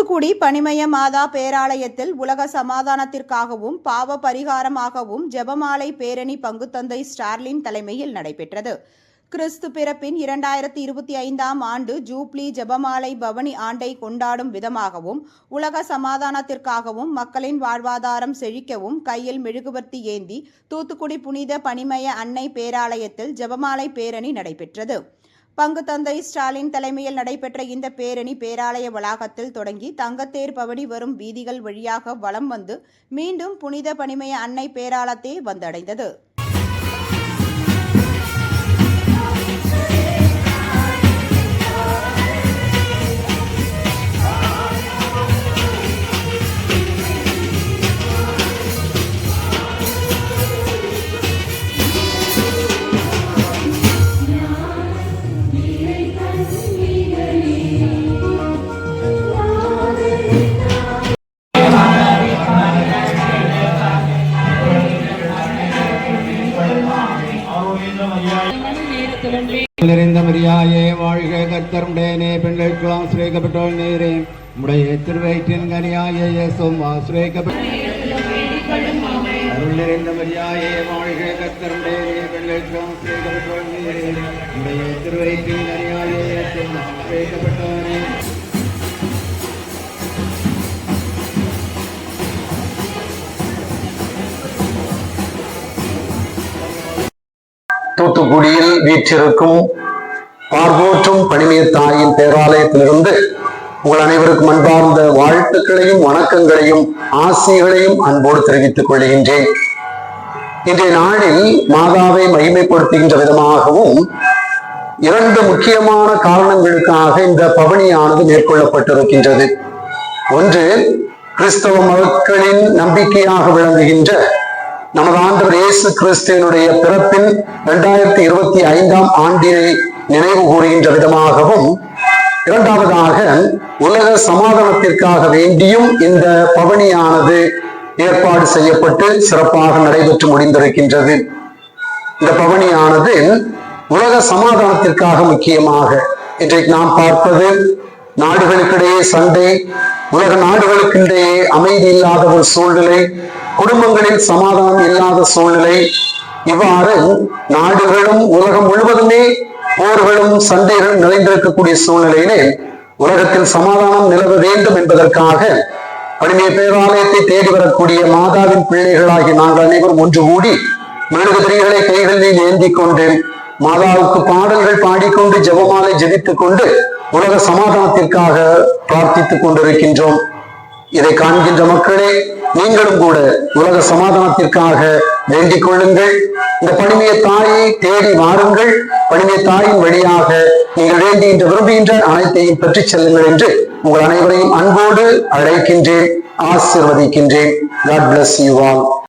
தூத்துக்குடி பனிமய மாதா பேராலயத்தில் உலக சமாதானத்திற்காகவும் பாவ பரிகாரமாகவும் ஜெபமாலை பேரணி பங்குத்தந்தை ஸ்டார்லின் தலைமையில் நடைபெற்றது. கிறிஸ்து பிறப்பின் இரண்டாயிரத்தி இருபத்தி ஐந்தாம் ஆண்டு ஜூப்ளி ஜெபமாலை பவனி ஆண்டை கொண்டாடும் விதமாகவும் உலக சமாதானத்திற்காகவும் மக்களின் வாழ்வாதாரம் செழிக்கவும் கையில் மெழுகுவர்த்தி ஏந்தி தூத்துக்குடி புனித பனிமய அன்னை பேராலயத்தில் ஜெபமாலை பேரணி நடைபெற்றது. பங்கு தந்தை ஸ்டாலின் தலைமையில் நடைபெற்ற இந்த பேரணி பேராலய வளாகத்தில் தொடங்கி தங்கத்தேர் பவடி வரும் வீதிகள் வழியாக வலம் வந்து மீண்டும் புனித பனிமய அன்னை பேராலத்தே வந்தடைந்தது. நிறைந்த மரியாயே வாழ்க கர்த்தருடனே பெண்களுக்கெல்லாம் சுரேக்கப்பட்டோள் நேரே. உடைய திருவயிற்றின் கனியாய இயேசுவும் அருள் நிறைந்த மரியாயே வாழ்க கர்த்தருடனே பெண்களுக்கெல்லாம் சுரேக்கப்பட்டோள் நேரே. உடைய திருவயிற்றின் குடியில் வீற்றிருக்கும் பார்வோற்றும் பணிமிய தாயின் பேராலயத்திலிருந்து உங்கள் அனைவருக்கும் அன்பார்ந்த வாழ்த்துக்களையும் வணக்கங்களையும் ஆசைகளையும் அன்போடு தெரிவித்துக் கொள்கின்றேன். இன்றைய நாளில் மாதாவை மகிமைப்படுத்துகின்ற விதமாகவும் இரண்டு முக்கியமான காரணங்களுக்காக இந்த பவனியானது மேற்கொள்ளப்பட்டிருக்கின்றது. ஒன்று கிறிஸ்தவ மக்களின் நம்பிக்கையாக விளங்குகின்ற நமது ஆண்டவர் இயேசு கிறிஸ்துவனுடைய பிறப்பின் இரண்டாயிரத்தி இருபத்தி ஐந்தாம் ஆண்டினை நினைவு கூறுகின்ற விதமாகவும் இரண்டாவதாக உலக சமாதானத்திற்காக வேண்டியும் இந்த பவனியானது ஏற்பாடு செய்யப்பட்டு சிறப்பாக நடைபெற்று முடிந்திருக்கின்றது. இந்த பவனியானது உலக சமாதானத்திற்காக முக்கியமாக இன்றைக்கு நாம் பார்ப்பது நாடுகளுக்கிடையே சண்டை உலக நாடுகளுக்கிடையே அமைதி இல்லாத ஒரு சூழ்நிலை குடும்பங்களில் சமாதானம் இல்லாத சூழ்நிலை இவ்வாறு நாடுகளும் உலகம் முழுவதுமே போர்களும் சண்டைகளும் நிறைந்திருக்கக்கூடிய சூழ்நிலையிலே உலகத்தில் சமாதானம் நிலவ வேண்டும் என்பதற்காக பணிமை பேராலயத்தை தேடி வரக்கூடிய மாதாவின் பிள்ளைகளாகி நாங்கள் அனைவரும் ஒன்று கூடி மெழுகுதிரிகளை கைகளில் ஏந்தி கொண்டு மாதாவுக்கு பாடல்கள் பாடிக்கொண்டு ஜெபமாலை ஜெபித்துக் கொண்டு உலக சமாதானத்திற்காக பிரார்த்தித்துக் கொண்டிருக்கின்றோம். இதை காண்கின்ற மக்களே நீங்களும் கூட உலக சமாதானத்திற்காக வேண்டிக் கொள்ளுங்கள். இந்த பணிமைய தாயை தேடி வாருங்கள். பணிமைய தாயின் வழியாக நீங்கள் வேண்டுகின்ற விரும்புகின்ற அனைத்தையும் பெற்றுச் செல்லுங்கள் என்று உங்கள் அனைவரையும் அன்போடு அழைக்கின்றேன் ஆசிர்வதிக்கின்றேன். God bless you all